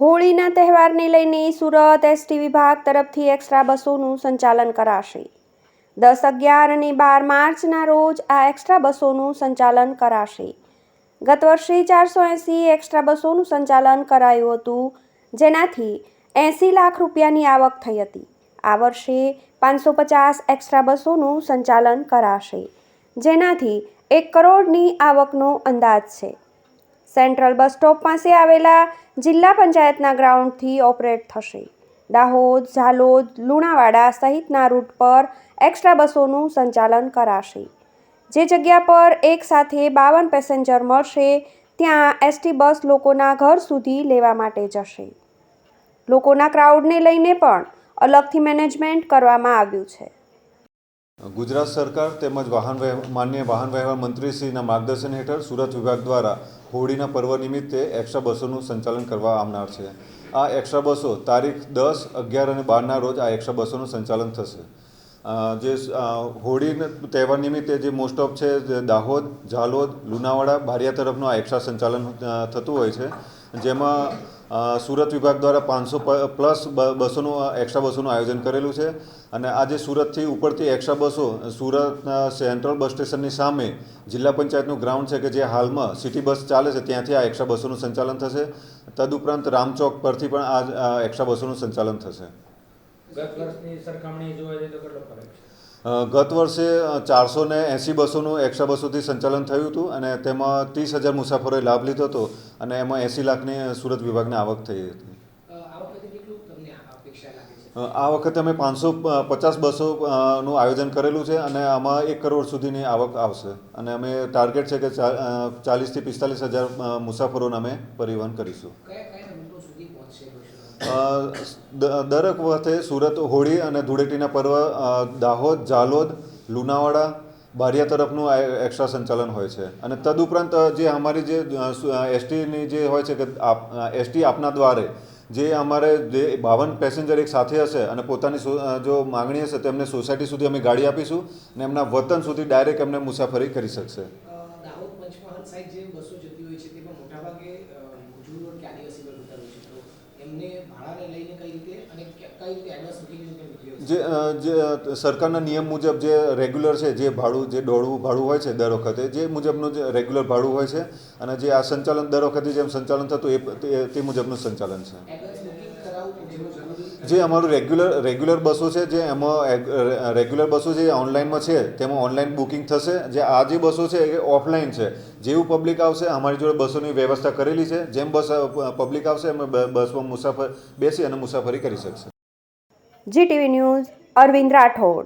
હોળીના તહેવારને લઈને સુરત એસટી વિભાગ તરફથી એક્સ્ટ્રા બસોનું સંચાલન કરાશે. દસ અગિયાર અને બાર માર્ચના રોજ આ એક્સ્ટ્રા બસોનું સંચાલન કરાશે. ગત વર્ષે ચારસો એંસી એક્સ્ટ્રા બસોનું સંચાલન કરાયું હતું, જેનાથી એંસી લાખ રૂપિયાની આવક થઈ હતી. આ વર્ષે પાંચસો પચાસ એક્સ્ટ્રા બસોનું સંચાલન કરાશે, જેનાથી એક કરોડની આવકનો અંદાજ છે. સેન્ટ્રલ બસ સ્ટોપ પાસે આવેલા જિલ્લા પંચાયતના ગ્રાઉન્ડથી ઓપરેટ થશે. દાહોદ, ઝાલોદ, લુણાવાડા સહિતના રૂટ પર એક્સ્ટ્રા બસોનું સંચાલન કરાશે. જે જગ્યા પર એક સાથે બાવન પેસેન્જર મળશે, ત્યાં એસટી બસ લોકોના ઘર સુધી લેવા માટે જશે. લોકોના ક્રાઉડને લઈને પણ અલગથી મેનેજમેન્ટ કરવામાં આવ્યું છે. ગુજરાત સરકાર તેમજ વાહન માન્ય વાહન વ્યવહાર મંત્રીશ્રીના માર્ગદર્શન હેઠળ સુરત વિભાગ દ્વારા હોળીના પર્વ નિમિત્તે એક્સ્ટ્રા બસોનું સંચાલન કરવા આવનાર છે. આ એક્સ્ટ્રા બસો તારીખ દસ, અગિયાર અને બારના રોજ આ એક્સ્ટ્રા બસોનું સંચાલન થશે. જે હોળીના તહેવાર નિમિત્તે જે મોસ્ટ ઓફ છે દાહોદ, ઝાલોદ, લુણાવાડા, બારિયા તરફનું આ એક્સ્ટ્રા સંચાલન થતું હોય છે. જેમાં સુરત વિભાગ દ્વારા પાંચસો પ્લસ બસોનું એક્સ્ટ્રા બસોનું આયોજન કરેલું છે. અને આજે સુરતથી ઉપરથી એક્સ્ટ્રા બસો, સુરતના સેન્ટ્રલ બસ સ્ટેશનની સામે જિલ્લા પંચાયતનું ગ્રાઉન્ડ છે કે જે હાલમાં સિટી બસ ચાલે છે, ત્યાંથી આ એક્સ્ટ્રા બસોનું સંચાલન થશે. તદુપરાંત રામચોક પરથી પણ આ એક્સ્ટ્રા બસોનું સંચાલન થશે. ગત વર્ષે ચારસો ને એંસી બસોનું એક્સ્ટ્રા બસોથી સંચાલન થયું હતું અને તેમાં ત્રીસ હજાર મુસાફરોએ લાભ લીધો હતો અને એમાં એંસી લાખની સુરત વિભાગની આવક થઈ હતી. આ વખતે અમે પાંચસો પચાસ બસો નું આયોજન કરેલું છે અને આમાં એક કરોડ સુધીની આવક આવશે અને અમે ટાર્ગેટ છે કે ચાલીસથી પિસ્તાલીસ હજાર મુસાફરોને અમે પરિવહન કરીશું. દરેક વખતે સુરત હોળી અને ધૂળેટીના પર્વ દાહોદ જાલોદ લુણાવાડા, બારિયા તરફનું એક્સ્ટ્રા સંચાલન હોય છે. અને તદુપરાંત જે અમારી જે એસટીની જે હોય છે કે એસટી આપના દ્વારે, જે અમારે જે બાવન પેસેન્જર એક સાથે હશે અને પોતાની જો માંગણી હશે તો એમને સોસાયટી સુધી અમે ગાડી આપીશું અને એમના વતન સુધી ડાયરેક્ટ એમને મુસાફરી કરી શકશે. જે બસો જતી હોય છે તેમાં મોટાભાગે જે જે સરકારના નિયમ મુજબ જે રેગ્યુલર છે જે ભાડું જે દોડવું ભાડું હોય છે દર વખતે જે મુજબનું જે રેગ્યુલર ભાડું હોય છે અને જે આ સંચાલન દર વખતે જેમ સંચાલન થતું એ તે મુજબનું સંચાલન છે એડવાન્સ બુકિંગ કરાવવું જેવું જરૂરી જે અમારું રેગ્યુલર રેગ્યુલર બસો છે, જે એમાં રેગ્યુલર બસો જે ઓનલાઈનમાં છે, તેમાં ઓનલાઈન બુકિંગ થશે. જે આ જે બસો છે, એ ઓફલાઈન છે. જેવું પબ્લિક આવશે, અમારી જોડે બસોની વ્યવસ્થા કરેલી છે. જેમ બસ પબ્લિક આવશે એમ બસમાં મુસાફર બેસી અને મુસાફરી કરી શકશે. GTV news, Arvind Rathod.